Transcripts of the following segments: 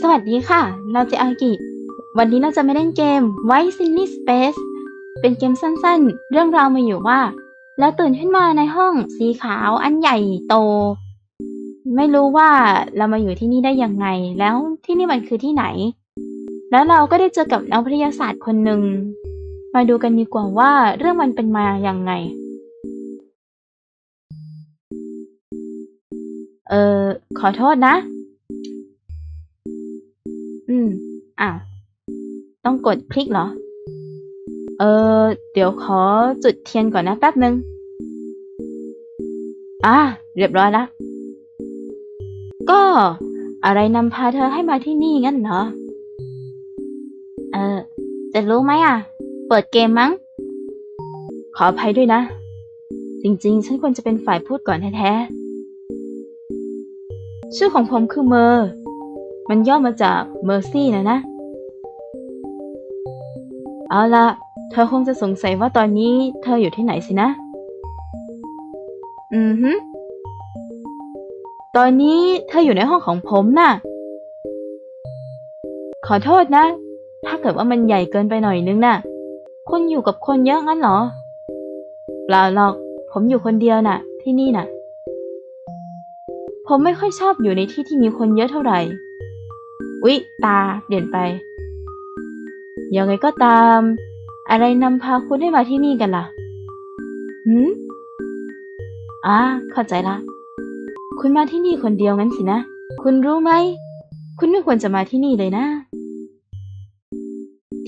สวัสดีค่ะ เราจะอากิ วันนี้เราจะมาเล่นเกม White Silly Space เป็นเกมสั้นๆ เรื่องราวมาอยู่ว่า เราตื่นขึ้นมาในห้องสีขาวอันใหญ่โต ไม่รู้ว่าเรามาอยู่ที่นี่ได้ยังไง แล้วที่นี่มันคือที่ไหน แล้วเราก็ได้เจอกับนักวิทยาศาสตร์คนหนึ่ง มาดูกันดีกว่าว่าเรื่องมันเป็นมาอย่างไง เออขอโทษนะ อืม อ้าว ต้องกดคลิกเหรอ เออ เดี๋ยวขอจุดเทียนก่อนนะแป๊บนึง อ่า เรียบร้อยแล้วก็อะไรนำพาเธอให้มาที่นี่งั้นเหรอ เออ จะรู้ไหมอะ เปิดเกมมั้ง ขออภัยด้วยนะ จริงๆ ฉันควรจะเป็นฝ่ายพูดก่อนแท้ๆ ชื่อของผมคือเมอร์ มันย่อมาจาก Mercy นะนะ เอาละเธอคงจะสงสัยว่าตอนนี้เธออยู่ที่ไหนสินะ อือฮึตอนนี้เธออยู่ในห้องของผมน่ะ ขอโทษนะ ถ้าเกิดว่ามันใหญ่เกินไปหน่อยนึงน่ะ คุณอยู่กับคนเยอะงั้นเหรอ เปล่าหรอก ผมอยู่คนเดียวน่ะ ที่นี่น่ะ ผมไม่ค่อยชอบอยู่ในที่ที่มีคนเยอะเท่าไหร่ อุ๊ย ตา เปลี่ยนไป ยังไงก็ตาม อะไรนำพาคุณให้มาที่นี่กันล่ะหืมอ่าเข้าใจละ คุณมาที่นี่คนเดียวงั้นสินะ คุณรู้ไหม คุณไม่ควรจะมาที่นี่เลยนะ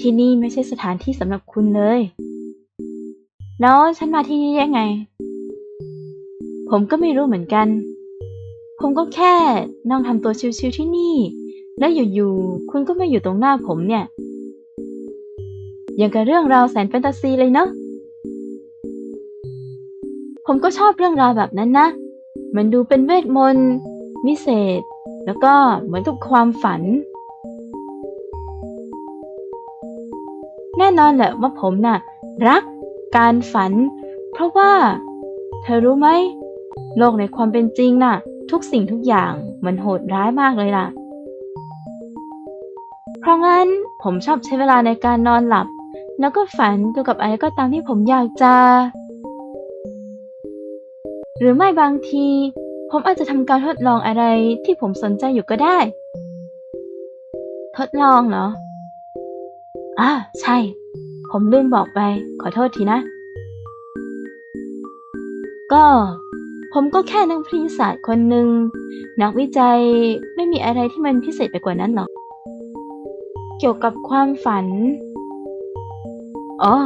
ที่นี่ไม่ใช่สถานที่สำหรับคุณเลย แล้วฉันมาที่นี่ได้ไง ผมก็ไม่รู้เหมือนกัน ผมก็แค่นั่งทำตัวชิวๆที่นี่ แล้วอยู่ๆคุณก็มาอยู่ตรงหน้าผมเนี่ย อย่างกับเรื่องราวแสนแฟนตาซีเลยเนาะผมก็ชอบเรื่องราวแบบนั้นนะ มันดูเป็นเวทมนต์วิเศษ แล้วก็เหมือนกับความฝัน แน่นอนแหละว่าผมน่ะ รักการฝัน เพราะว่า เธอรู้ไหม โลกในความเป็นจริงน่ะ ทุกสิ่งทุกอย่างมันโหดร้ายมากเลยล่ะ ราะงั้นผมชอบใช้เวลาในการนอนหลับ แล้วก็ฝันเกี่ยวกับอะไรก็ตามที่ผมอยากจะ หรือไม่บางที ผมอาจจะทำการทดลองอะไรที่ผมสนใจอยู่ก็ได้ ทดลองเหรออ่าใช่ ผมลืมบอกไป ขอโทษทีนะ ก็ ผมก็แค่นักวิทยาศาสตร์คนหนึ่งนักวิจัยไม่มีอะไรที่มันพิเศษไปกว่านั้นหรอก เกี่ยวกับความฝัน อ๋อ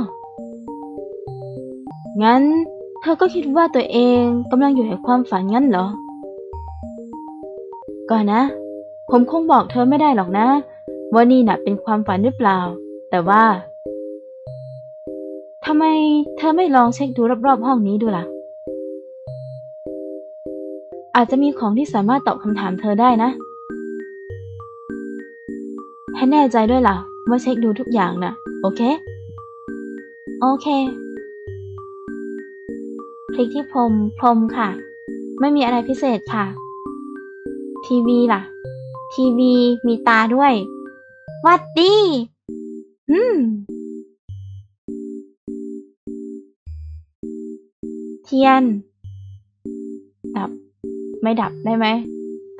งั้นเธอก็คิดว่าตัวเองกำลังอยู่ในความฝันงั้นเหรอก่อนนะ ผมคงบอกเธอไม่ได้หรอกนะ ว่านี่น่ะเป็นความฝันหรือเปล่า แต่ว่าทำไมเธอไม่ลองเช็คดูรอบๆห้องนี้ดูล่ะ อาจจะมีของที่สามารถตอบคำถามเธอได้นะ ให้แน่ใจด้วยล่ะ ว่าเช็คดูทุกอย่างนะโอเค โอเค คลิกที่พรม พรมค่ะ ไม่มีอะไรพิเศษค่ะ ทีวีล่ะ ทีวีมีตาด้วยวัดดี อืม เทียน ดับ ไม่ดับได้ไหม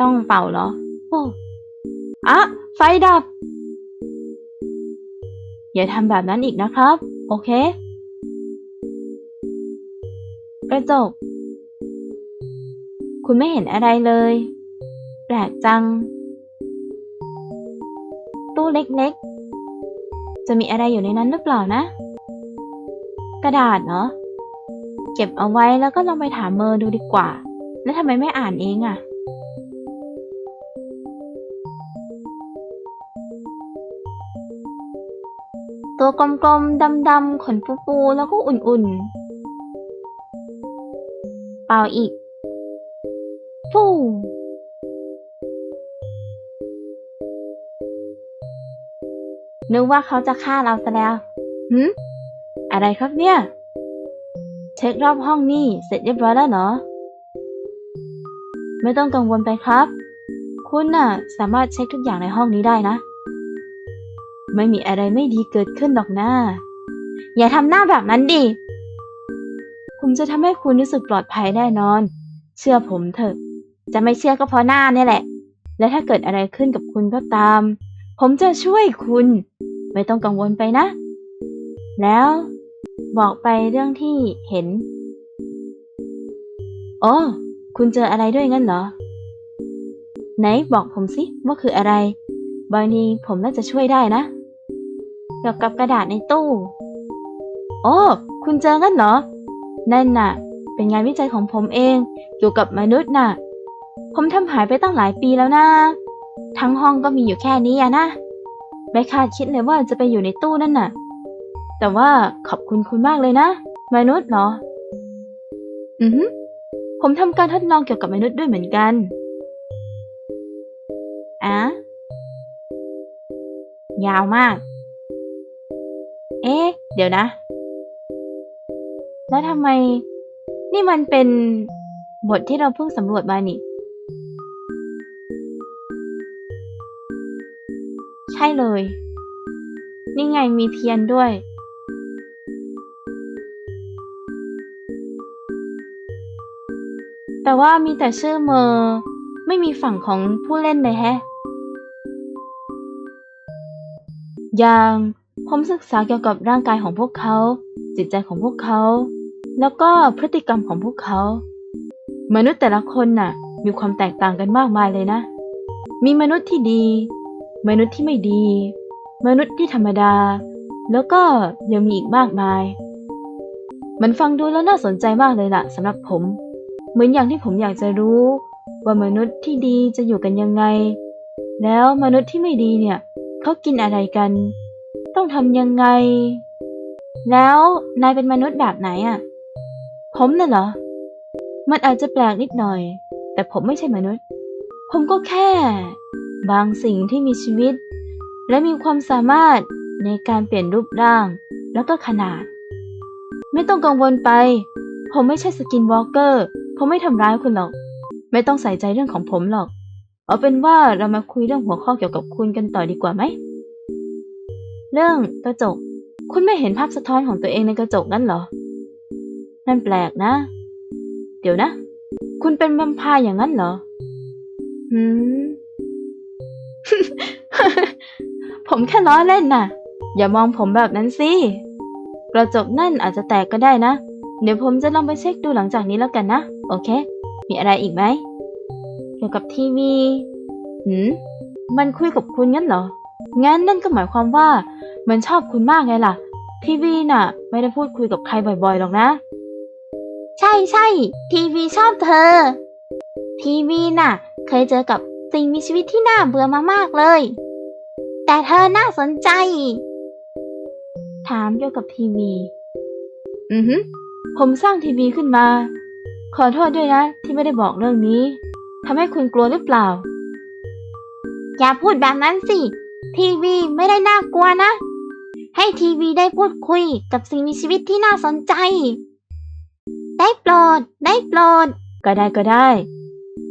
ต้องเป่าเหรอ โอ้อะไฟดับ อย่าทำแบบนั้นอีกนะครับ โอเค กระจก คุณไม่เห็นอะไรเลย แปลกจัง ตู้เล็กๆ จะมีอะไรอยู่ในนั้นหรือเปล่านะ กระดาษเนาะเก็บเอาไว้แล้วก็ลองไปถามเมอร์ดูดีกว่า แล้วทำไมไม่อ่านเองอะ่ะ กลมๆ ดำๆ ขนฟูๆ แล้วก็อุ่นๆ เปล่าอีก ฟูนึกว่าเขาจะฆ่าเราซะแล้วหืมอะไรครับเนี่ย เช็ครอบห้องนี่เสร็จเรียบร้อยแล้วเนาะไม่ต้องกังวลไปครับ คุณน่ะ สามารถเช็คทุกอย่างในห้องนี้ได้นะ ไม่มีอะไรไม่ดีเกิดขึ้นหรอกนะ อย่าทำหน้าแบบนั้นดิ ผมจะทำให้คุณรู้สึกปลอดภัยแน่นอน เชื่อผมเถอะ จะไม่เชื่อก็เพราะหน้าเนี่ยแหละ และถ้าเกิดอะไรขึ้นกับคุณก็ตาม ผมจะช่วยคุณ ไม่ต้องกังวลไปนะ แล้วบอกไปเรื่องที่เห็น โอ้คุณเจออะไรด้วยงั้นเหรอ ไหนบอกผมสิว่าคืออะไร บางทีผมน่าจะช่วยได้นะ เกี่ยวกับกระดาษในตู้ โอ้ คุณเจองั้นเหรอ นั่นน่ะ เป็นงานวิจัยของผมเองเกี่ยวกับมนุษย์น่ะ ผมทำหายไปตั้งหลายปีแล้วนะ ทั้งห้องก็มีอยู่แค่นี้อะนะ ไม่คาดคิดเลยว่าจะไปอยู่ในตู้นั่นน่ะ แต่ว่าขอบคุณคุณมากเลยนะ มนุษย์เหรอ อือฮึผมทำการทดลองเกี่ยวกับมนุษย์ด้วยเหมือนกันอะยาวมาก เอ๊ะ เดี๋ยวนะ แล้วทำไม นี่มันเป็นบทที่เราเพิ่งสำรวจมานี่ ใช่เลย นี่ไงมีเทียนด้วย แต่ว่ามีแต่ชื่อเมอร์ไม่มีฝั่งของผู้เล่นเลยแฮะ อย่าง ผมศึกษาเกี่ยวกับร่างกายของพวกเขา จิตใจของพวกเขา แล้วก็พฤติกรรมของพวกเขา มนุษย์แต่ละคนน่ะ มีความแตกต่างกันมากมายเลยนะ มีมนุษย์ที่ดี มนุษย์ที่ไม่ดี มนุษย์ที่ธรรมดา แล้วก็ยังมีอีกมากมาย มันฟังดูแล้วน่าสนใจมากเลยล่ะสำหรับผม เหมือนอย่างที่ผมอยากจะรู้ ว่ามนุษย์ที่ดีจะอยู่กันยังไง แล้วมนุษย์ที่ไม่ดีเนี่ยเขากินอะไรกัน ต้องทำยังไง แล้วนายเป็นมนุษย์แบบไหนอะ ผมน่ะเหรอ มันอาจจะแปลกนิดหน่อย แต่ผมไม่ใช่มนุษย์ ผมก็แค่ บางสิ่งที่มีชีวิต และมีความสามารถในการเปลี่ยนรูปร่าง แล้วก็ขนาด ไม่ต้องกังวลไป ผมไม่ใช่สกินวอล์กเกอร์ ผมไม่ทำร้ายคุณหรอก ไม่ต้องใส่ใจเรื่องของผมหรอก เอาเป็นว่าเรามาคุยเรื่องหัวข้อเกี่ยวกับคุณกันต่อดีกว่าไหม เรื่องกระจก คุณไม่เห็นภาพสะท้อนของตัวเองในกระจกนั่นเหรอ นั่นแปลกนะ เดี๋ยวนะ คุณเป็นแวมพร์อย่างนั้นเหรอ หืม ผมแค่ล้อเล่นน่ะ อย่ามองผมแบบนั้นสิ กระจกนั่นอาจจะแตกก็ได้นะ เดี๋ยวผมจะลองไปเช็คดูหลังจากนี้แล้วกันนะ โอเค มีอะไรอีกไหม เกี่ยวกับทีวี หืม มันคุยกับคุณงั้นเหรอ งั้นนั่นก็หมายความว่า มันชอบคุณมากไงล่ะ ทีวีน่ะ ไม่ได้พูดคุยกับใครบ่อยๆหรอกนะ ใช่ใช่ทีวีชอบเธอ ทีวีน่ะ เคยเจอกับสิ่งมีชีวิตที่น่าเบื่อมามากเลย แต่เธอน่าสนใจ ถามเกี่ยวกับทีวี อือฮึผมสร้างทีวีขึ้นมา ขอโทษด้วยนะ ที่ไม่ได้บอกเรื่องนี้ทำให้คุณกลัวหรือเปล่า อย่าพูดแบบนั้นสิ ทีวีไม่ได้น่ากลัวนะ ให้ทีวีได้พูดคุยกับสิ่งมีชีวิตที่น่าสนใจ ได้โปรด ได้โปรด ก็ได้ก็ได้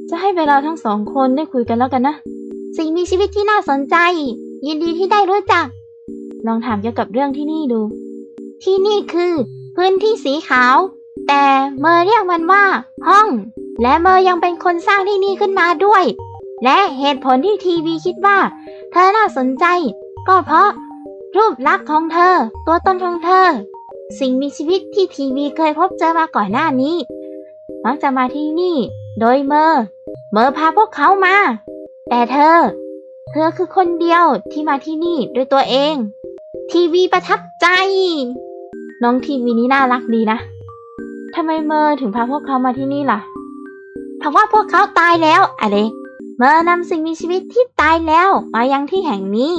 จะให้เวลาทั้งสองคนได้คุยกันแล้วกันนะ สิ่งมีชีวิตที่น่าสนใจ ยินดีที่ได้รู้จัก ลองถามเกี่ยวกับเรื่องที่นี่ดู ที่นี่คือ พื้นที่สีขาว แต่เมอร์เรียกมันว่า ห้อง และเมอร์ยังเป็นคนสร้างที่นี่ขึ้นมาด้วย และเหตุผลที่ทีวีคิดว่า เธอน่าสนใจ ก็เพราะ รูปลักษณ์ของเธอ ตัวตนของเธอ สิ่งมีชีวิตที่ทีวีเคยพบเจอมาก่อนหน้านี้ มักจะมาที่นี่ โดยเมอร์เมอร์พาพวกเขามา แต่เธอ เธอคือคนเดียวที่มาที่นี่ด้วยตัวเอง ทีวีประทับใจ น้องทีวีนี้น่ารักดีนะทำไมเมอร์ถึงพาพวกเขามาที่นี่ล่ะเพราะว่าพวกเขาตายแล้วอะไร เมอร์นำสิ่งมีชีวิตที่ตายแล้วมายังที่แห่งนี้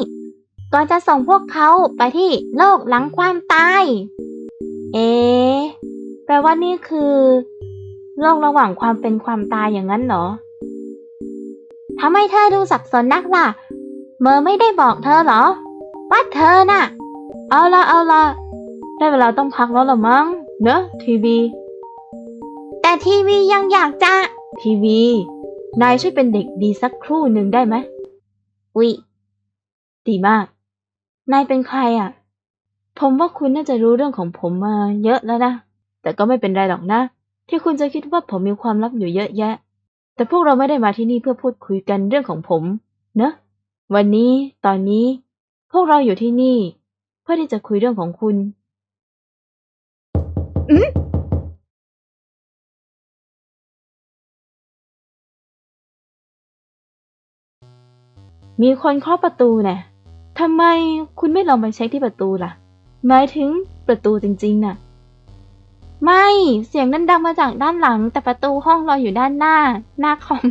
ก่อนจะส่งพวกเขาไปที่โลกหลังความตาย เอ๊แปลว่านี่คือ โลกระหว่างความเป็นความตายอย่างนั้นเหรอทำไมเธอดูสับสนนักล่ะ เมอร์ไม่ได้บอกเธอเหรอ ว่าเธอน่ะ เอาละเอาละได้เวลาต้องพักแล้วหรอมั้ง เนอะทีวี แต่ทีวียังอยากจะทีวี นายช่วยเป็นเด็กดีสักครู่หนึ่งได้ไหมวิดีมาก นายเป็นใครอะ ผมว่าคุณน่าจะรู้เรื่องของผมมาเยอะแล้วนะ แต่ก็ไม่เป็นไรหรอกนะ ที่คุณจะคิดว่าผมมีความลับอยู่เยอะแยะ แต่พวกเราไม่ได้มาที่นี่เพื่อพูดคุยกันเรื่องของผม เนอะวันนี้ตอนนี้ พวกเราอยู่ที่นี่ เพื่อที่จะคุยเรื่องของคุณ อืม มีคนเคาะประตูน่ะทำไมคุณไม่ลองไปเช็คที่ประตูล่ะ หมายถึงประตูจริงๆน่ะ ไม่ เสียงนั้นดังมาจากด้านหลัง แต่ประตูห้องเราอยู่ด้านหน้า หน้าคอม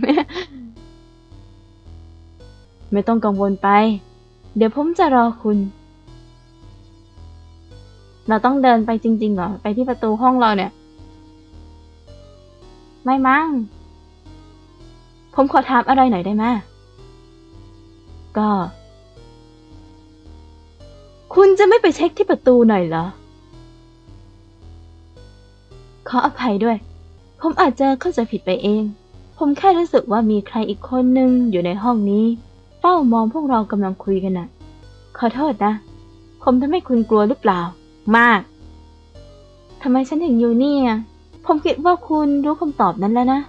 ไม่ต้องกังวลไป เดี๋ยวผมจะรอคุณ เราต้องเดินไปจริงๆเหรอ ไปที่ประตูห้องเราเนี่ย ไม่มั้ง ผมขอถามอะไรหน่อยได้ไหม ก็คุณจะไม่ไปเช็คที่ประตูหน่อยเหรอ ขออภัยด้วย ผมอาจจะเข้าใจผิดไปเอง ผมแค่รู้สึกว่ามีใครอีกคนนึงอยู่ในห้องนี้ เฝ้ามองพวกเรากำลังคุยกันน่ะ ขอโทษนะ ผมทำให้คุณกลัวหรือเปล่า มาก ทำไมฉันถึงอยู่นี่อะผมคิดว่าคุณรู้คำตอบนั้นแล้วนะ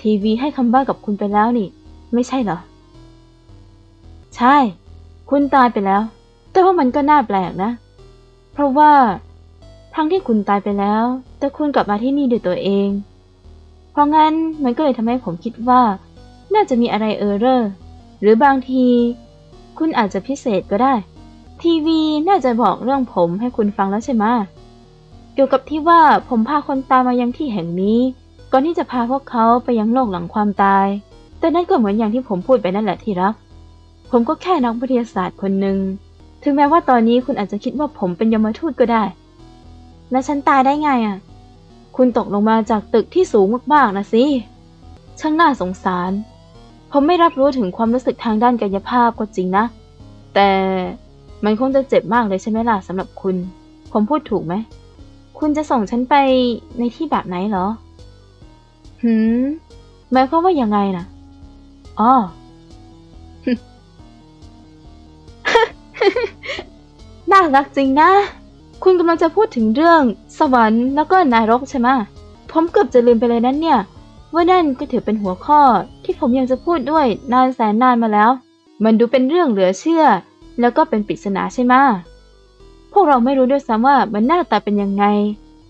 ทีวีให้คำใบ้กับคุณไปแล้วนี่ ไม่ใช่เหรอ ใช่ คุณตายไปแล้ว แต่ว่ามันก็น่าแปลกนะ เพราะว่า ทั้งที่คุณตายไปแล้ว แต่คุณกลับมาที่นี่ด้วยตัวเอง เพราะงั้นมันก็เลยทำให้ผมคิดว่า น่าจะมีอะไรเออร์เรอร์หรือบางที คุณอาจจะพิเศษก็ได้ ทีวีน่าจะบอกเรื่องผมให้คุณฟังแล้วใช่ไหมเกี่ยวกับที่ว่าผมพาคนตายมายังที่แห่งนี้ ก่อนที่จะพาพวกเขาไปยังโลกหลังความตาย แต่นั่นก็เหมือนอย่างที่ผมพูดไปนั่นแหละที่รัก ผมก็แค่นักวิทยาศาสตร์คนหนึ่ง ถึงแม้ว่าตอนนี้คุณอาจจะคิดว่าผมเป็นยมทูตก็ได้ แล้วฉันตายได้ไงอะ คุณตกลงมาจากตึกที่สูงมากๆนะสิ ช่างน่าสงสาร ผมไม่รับรู้ถึงความรู้สึกทางด้านกายภาพก็จริงนะ แต่มันคงจะเจ็บมากเลยใช่ไหมล่ะสำหรับคุณ ผมพูดถูกไหม คุณจะส่งฉันไปในที่แบบไหนเหรอ หืมหมายความว่ายังไงนะอ๋อ น่ารักจริงนะ คุณกำลังจะพูดถึงเรื่อง สวรรค์แล้วก็นรกใช่ไหมผมเกือบจะลืมไปเลยนั้นเนี่ย ว่านั่นก็ถือเป็นหัวข้อที่ผมยังจะพูดด้วยนานแสนนานมาแล้ว มันดูเป็นเรื่องเหลือเชื่อ แล้วก็เป็นปริศนาใช่ไหมพวกเราไม่รู้ด้วยซ้ำว่ามันหน้าตาเป็นยังไง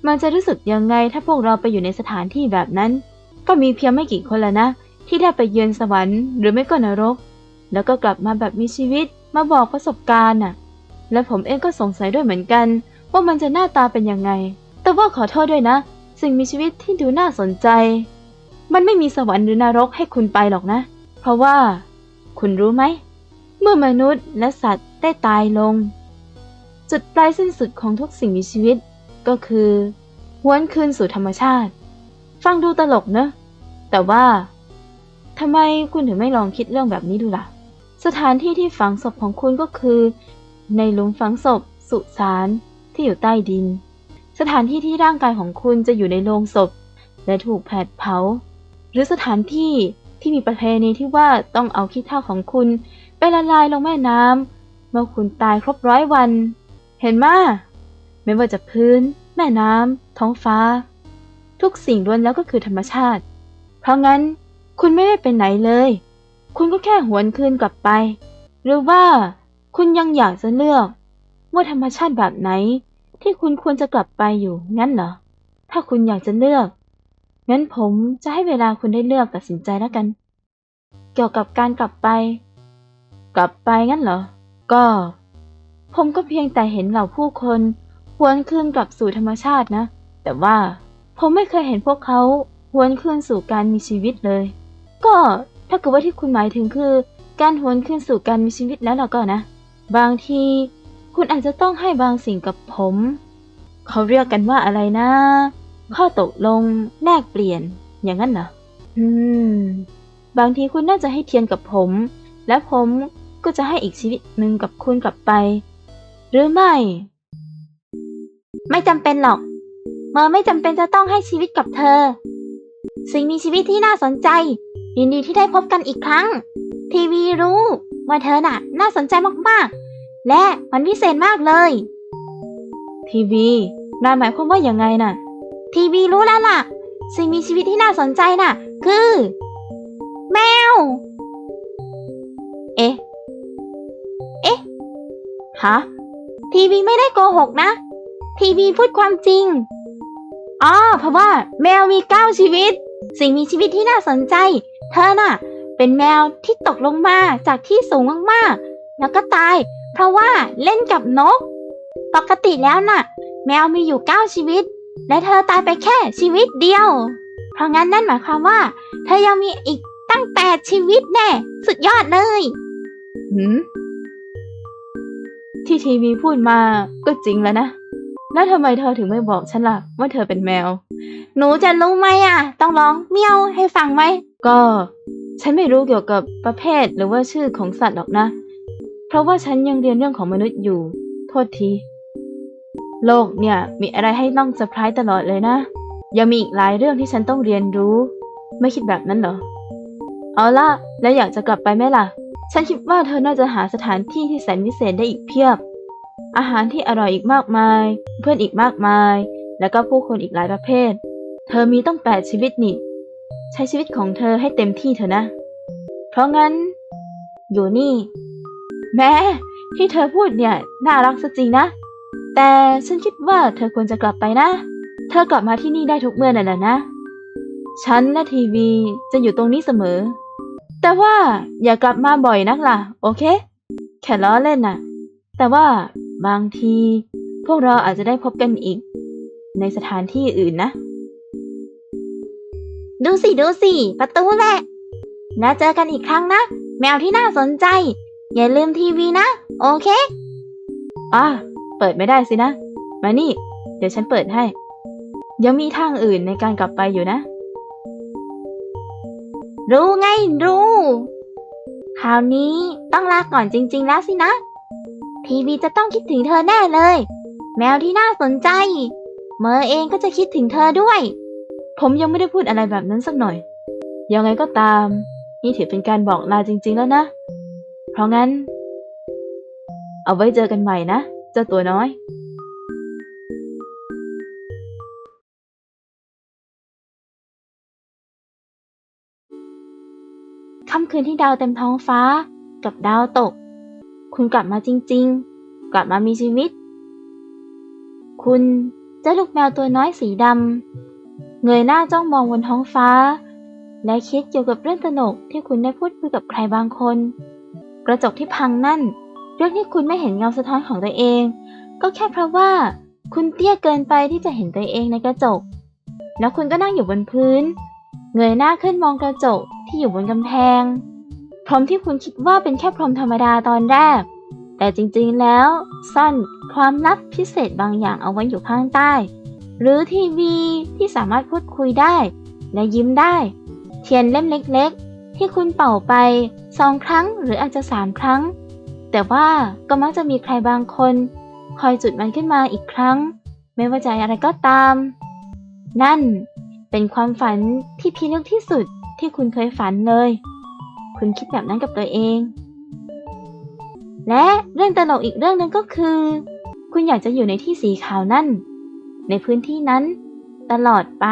มันจะรู้สึกยังไงถ้าพวกเราไปอยู่ในสถานที่แบบนั้น ก็มีเพียงไม่กี่คนแล้วนะที่ได้ไปเยือนสวรรค์หรือไม่ก็นรก แล้วก็กลับมาแบบมีชีวิต มาบอกประสบการณ์น่ะ และผมเองก็สงสัยด้วยเหมือนกัน ว่ามันจะหน้าตาเป็นยังไง แต่ว่าขอโทษด้วยนะ สิ่งมีชีวิตที่ดูน่าสนใจ มันไม่มีสวรรค์หรือนรกให้คุณไปหรอกนะ เพราะว่า คุณรู้ไหม เมื่อมนุษย์และสัตว์ได้ตายลง จุดปลายสิ้นสุดของทุกสิ่งมีชีวิต ก็คือหวนคืนสู่ธรรมชาติ ฟังดูตลกเนอะแต่ว่าทำไมคุณถึงไม่ลองคิดเรื่องแบบนี้ดูล่ะ สถานที่ที่ฝังศพของคุณก็คือ ในหลุมฝังศพ สุสานที่อยู่ใต้ดิน สถานที่ที่ร่างกายของคุณจะอยู่ในโลงศพ และถูกแผดเผา หรือสถานที่ที่มีประเพณีที่ว่าต้องเอาขี้เถ้าของคุณ ไปละลายลงแม่น้ำเมื่อคุณตายครบร้อยวัน เห็นมาไม่ว่าจะพื้น แม่น้ำท้องฟ้า ทุกสิ่งล้วนแล้วก็คือธรรมชาติ เพราะงั้นคุณไม่ได้เป็นไหนเลย คุณก็แค่หวนคืนกลับไป หรือว่าคุณยังอยากจะเลือก ว่าธรรมชาติแบบไหน ที่คุณควรจะกลับไปอยู่งั้นเหรอ ถ้าคุณอยากจะเลือกงั้นผมจะให้เวลาคุณได้เลือกตัดสินใจแล้วกัน เกี่ยวกับการกลับไป กลับไปงั้นเหรอ ก็ ผมก็เพียงแต่เห็นเหล่าผู้คนหวนคืนกลับสู่ธรรมชาตินะ แต่ว่าผมไม่เคยเห็นพวกเขาหวนคืนสู่การมีชีวิตเลย ก็ ถ้าเกิดว่าที่คุณหมายถึงคือ การหวนคืนสู่การมีชีวิตแล้วล่ะก็นะ บางที คุณอาจจะต้องให้บางสิ่งกับผม เขาเรียกกันว่าอะไรนะ ข้อตกลงแลกเปลี่ยน อย่างนั้นเหรอ อืม บางทีคุณน่าจะให้เทียนกับผม และผมก็จะให้อีกชีวิตหนึ่งกับคุณกลับไป หรือไม่ ไม่จำเป็นหรอก เมอไม่จำเป็นจะต้องให้ชีวิตกับเธอ สิ่งมีชีวิตที่น่าสนใจ ยินดีที่ได้พบกันอีกครั้ง ทีวีรู้ว่าเธอน่ะ น่าสนใจมากๆ และมันพิเศษมากเลย ทีวีนายหมายความว่าอย่างไงน่ะ ทีวีรู้แล้วล่ะ สิ่งมีชีวิตที่น่าสนใจน่ะ คือ แมว เอ๊ะ เอ๊ะ ฮะ ทีวีไม่ได้โกหกนะ ทีวีพูดความจริงอ๋อเพราะว่า แมวมีเก้าชีวิต สิ่งมีชีวิตที่น่าสนใจ เธอน่ะ เป็นแมวที่ตกลงมาจากที่สูงมากๆ แล้วก็ตาย เพราะว่าเล่นกับนก ปกติแล้วน่ะ แมวมีอยู่เก้าชีวิต และเธอตายไปแค่ชีวิตเดียว เพราะงั้นนั่นหมายความว่า เธอยังมีอีกตั้งแปดชีวิตแน่ สุดยอดเลยหืมที่ทีวีพูดมาก็จริงแล้วนะ แล้วทำไมเธอถึงไม่บอกฉันล่ะว่าเธอเป็นแมว หนูจะรู้ไหมอะ ต้องร้องเมียวให้ฟังไหม ก็ ฉันไม่รู้เกี่ยวกับประเภทหรือว่าชื่อของสัตว์หรอกนะ เพราะว่าฉันยังเรียนเรื่องของมนุษย์อยู่ โทษที โลกเนี่ยมีอะไรให้ต้องเซอร์ไพรส์ตลอดเลยนะ ยังมีอีกหลายเรื่องที่ฉันต้องเรียนรู้ ไม่คิดแบบนั้นเหรอ เอาล่ะ แล้วอยากจะกลับไปไหมล่ะ ฉันคิดว่าเธอน่าจะหาสถานที่ที่แสนวิเศษได้อีกเพียบ อาหารที่อร่อยอีกมากมาย เพื่อนอีกมากมาย แล้วก็ผู้คนอีกหลายประเภท เธอมีต้องแปดชีวิตนี่ ใช้ชีวิตของเธอให้เต็มที่เถอะนะ เพราะงั้น อยู่นี่ แม้ที่เธอพูดเนี่ย น่ารักซะจริงนะ แต่ฉันคิดว่าเธอควรจะกลับไปนะ เธอกลับมาที่นี่ได้ทุกเมื่อนั่นแหละนะ ฉันและทีวีจะอยู่ตรงนี้เสมอ แต่ว่าอย่ากลับมาบ่อยนักล่ะ โอเค แค่ล้อเล่นน่ะ แต่ว่าบางที พวกเราอาจจะได้พบกันอีก ในสถานที่อื่นนะ ดูสิดูสิ ประตูแหละ แล้วเจอกันอีกครั้งนะ แมวที่น่าสนใจ อย่าลืมทีวีนะ โอเคอ่าเปิดไม่ได้สินะ มานี่ เดี๋ยวฉันเปิดให้ ยังมีทางอื่นในการกลับไปอยู่นะ รู้ไงรู้ คราวนี้ต้องลาก่อนจริง ๆ แล้วสินะ ทีวีจะต้องคิดถึงเธอแน่เลย แมวที่น่าสนใจ เมอเองก็จะคิดถึงเธอด้วย ผมยังไม่ได้พูดอะไรแบบนั้นสักหน่อย ยังไงก็ตาม นี่ถือเป็นการบอกลาจริง ๆ แล้วนะ เพราะงั้น เอาไว้เจอกันใหม่นะ เจ้าตัวน้อยค่ำคืนที่ดาวเต็มท้องฟ้ากับดาวตก คุณกลับมาจริง ๆ กลับมามีชีวิต คุณเจ้าลูกแมวตัวน้อยสีดำ เงยหน้าจ้องมองบนท้องฟ้า และคิดเกี่ยวกับเรื่องตลกที่คุณได้พูดคุยกับใครบางคน กระจกที่พังนั่น เรื่องที่คุณไม่เห็นเงาสะท้อนของตัวเอง ก็แค่เพราะว่า คุณเตี้ยเกินไปที่จะเห็นตัวเองในกระจก แล้วคุณก็นั่งอยู่บนพื้น เงยหน้าขึ้นมองกระจกที่อยู่บนกำแพง พรมที่คุณคิดว่าเป็นแค่พรมธรรมดาตอนแรก แต่จริงๆแล้ว ซ่อนความลับพิเศษบางอย่างเอาไว้อยู่ข้างใต้ หรือทีวีที่สามารถพูดคุยได้ และยิ้มได้ เทียนเล่มเล็กๆ ที่คุณเป่าไปสองครั้งหรืออาจจะสามครั้ง แต่ว่าก็มักจะมีใครบางคน คอยจุดมันขึ้นมาอีกครั้ง ไม่ว่าจะอะไรก็ตาม นั่นเป็นความฝันที่พิลึกที่สุดที่คุณเคยฝันเลย คุณคิดแบบนั้นกับตัวเอง และเรื่องตลกอีกเรื่องหนึ่งก็คือ คุณอยากจะอยู่ในที่สีขาวนั่น ในพื้นที่นั้น ตลอดไป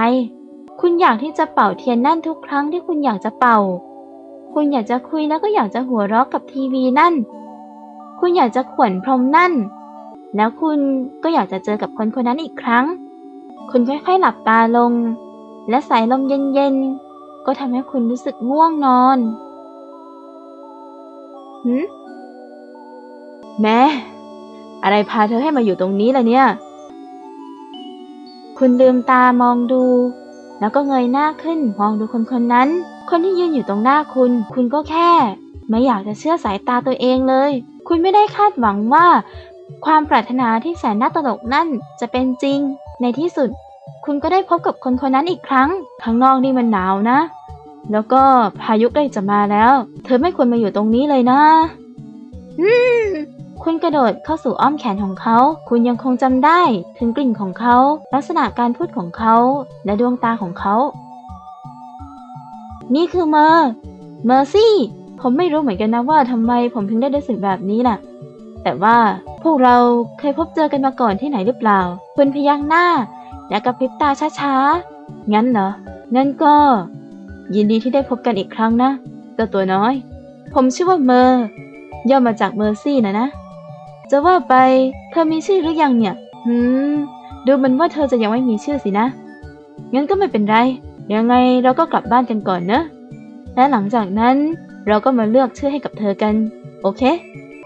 คุณอยากที่จะเป่าเทียนนั่นทุกครั้งที่คุณอยากจะเป่า คุณอยากจะคุยแล้วก็อยากจะหัวเราะกับทีวีนั่น คุณอยากจะขวนพรมนั่น แล้วคุณก็อยากจะเจอกับคนคนนั้นอีกครั้ง คุณค่อยๆหลับตาลง และสายลมเย็นๆ ก็ทำให้คุณรู้สึกง่วงนอนหืมแม่ อะไรพาเธอให้มาอยู่ตรงนี้ล่ะเนี่ย คุณลืมตามองดู แล้วก็เงยหน้าขึ้นมองดูคนคนนั้น คนที่ยืนอยู่ตรงหน้าคุณ คุณก็แค่ ไม่อยากจะเชื่อสายตาตัวเองเลย คุณไม่ได้คาดหวังว่า ความปรารถนาที่แสนน่าตลกนั่นจะเป็นจริง ในที่สุด คุณก็ได้พบกับคนคนนั้นอีกครั้ง ข้างนอกนี่มันหนาวนะ แล้วก็พายุใกล้จะมาแล้ว เธอไม่ควรมาอยู่ตรงนี้เลยนะ อืม คุณกระโดดเข้าสู่อ้อมแขนของเขา คุณยังคงจำได้ถึงกลิ่นของเขา ลักษณะการพูดของเขา และดวงตาของเขา นี่คือเมอร์ เมอร์ซี่ ผมไม่รู้เหมือนกันนะว่าทำไมผมถึงได้รู้สึกแบบนี้น่ะ แต่ว่าพวกเราเคยพบเจอกันมาก่อนที่ไหนหรือเปล่า คุณพยักหน้า และกระพริบตาช้าๆ งั้นเหรอ งั้นก็ ยินดีที่ได้พบกันอีกครั้งนะเจ้าตัวน้อย ผมชื่อว่าเมอร์ย่อมาจากเมอร์ซี่นะนะ จะว่าไป เธอมีชื่อหรือยังเนี่ยหืม ดูเหมันว่าเธอจะยังไม่มีชื่อสินะ งั้นก็ไม่เป็นไร ยังไงเราก็กลับบ้านกันก่อนเนอะ และหลังจากนั้นเราก็มาเลือกชื่อให้กับเธอกัน โอเค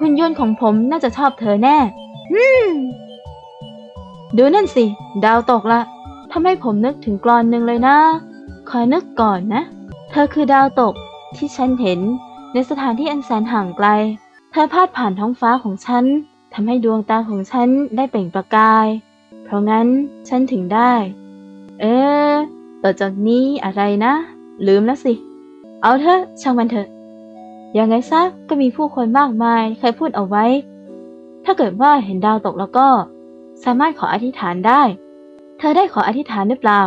หุ่นยนต์ของผมน่าจะชอบเธอแน่อืมดูนั่นสิ ดาวตกละทำให้ผมนึกถึงกรอนหนึ่งเลยนะ ขอนึกก่อนนะ เธอคือดาวตกที่ฉันเห็นในสถานที่อันแสนห่างไกล เธอพาดผ่านท้องฟ้าของฉัน ทำให้ดวงตาของฉันได้เปล่งประกาย เพราะงั้นฉันถึงได้ เอ๊ะต่อจากนี้อะไรนะ ลืมแล้วสิ เอาเถอะช่างมันเถอะ ยังไงซะก็มีผู้คนมากมายเคยพูดเอาไว้ ถ้าเกิดว่าเห็นดาวตกแล้วก็ สามารถขออธิษฐานได้ เธอได้ขออธิษฐานหรือเปล่า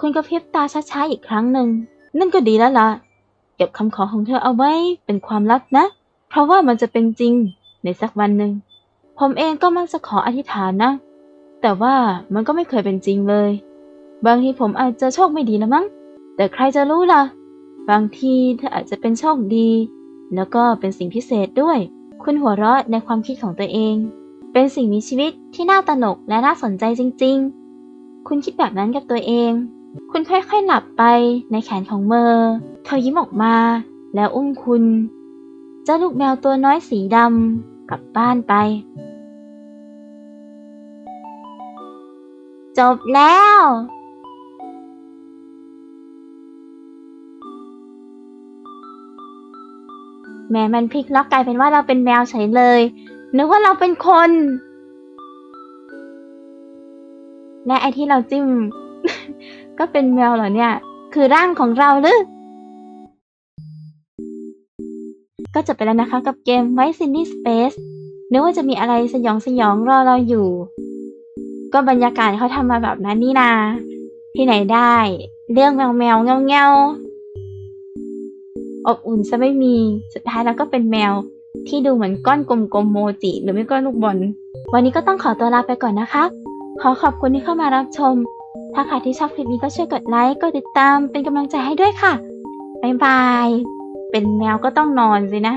คุณกระพริบตาช้าๆอีกครั้งหนึ่ง นั่นก็ดีแล้วล่ะ เก็บคำขอของเธอเอาไว้เป็นความลับนะ เพราะว่ามันจะเป็นจริง ในสักวันหนึ่งผมเองก็มักจะขออธิษฐานนะ แต่ว่ามันก็ไม่เคยเป็นจริงเลย บางทีผมอาจจะโชคไม่ดีละมั้ง แต่ใครจะรู้ล่ะ บางทีเธออาจจะเป็นโชคดี แล้วก็เป็นสิ่งพิเศษด้วย คุณหัวเราะในความคิดของตัวเอง เป็นสิ่งมีชีวิตที่น่าตลกและน่าสนใจจริง ๆ คุณคิดแบบนั้นกับตัวเอง คุณค่อยๆหลับไปในแขนของเมอร์เธอยิ้มออกมา แล้วอุ้มคุณ จ้าลูกแมวตัวน้อยสีดำกลับบ้านไป จบแล้ว แม่มันพลิกล็อกกลายเป็นว่าเราเป็นแมวเฉยเลย นึกว่าเราเป็นคน และไอที่เราจิ้ม ก็เป็นแมวเหรอเนี่ย คือร่างของเราหรือ ก็จบไปแล้วนะคะกับเกม White City Space นึกว่าจะมีอะไรสยองสยองรอเราอยู่ ก็บรรยากาศเขาทำมาแบบนั้นนี่นา ที่ไหนได้ เรื่องแมวแมวเงาเงาอบอุ่นซะไม่มี สุดท้ายแล้วก็เป็นแมวที่ดูเหมือนก้อนกลมๆโมจิ หรือไม่ก้อนลูกบอล วันนี้ก็ต้องขอตัวลาไปก่อนนะคะ ขอขอบคุณที่เข้ามารับชม ถ้าใครที่ชอบคลิปนี้ก็ช่วยกดไลค์ กดติดตาม เป็นกำลังใจให้ด้วยค่ะ บ๊ายบาย เป็นแมวก็ต้องนอนสินะ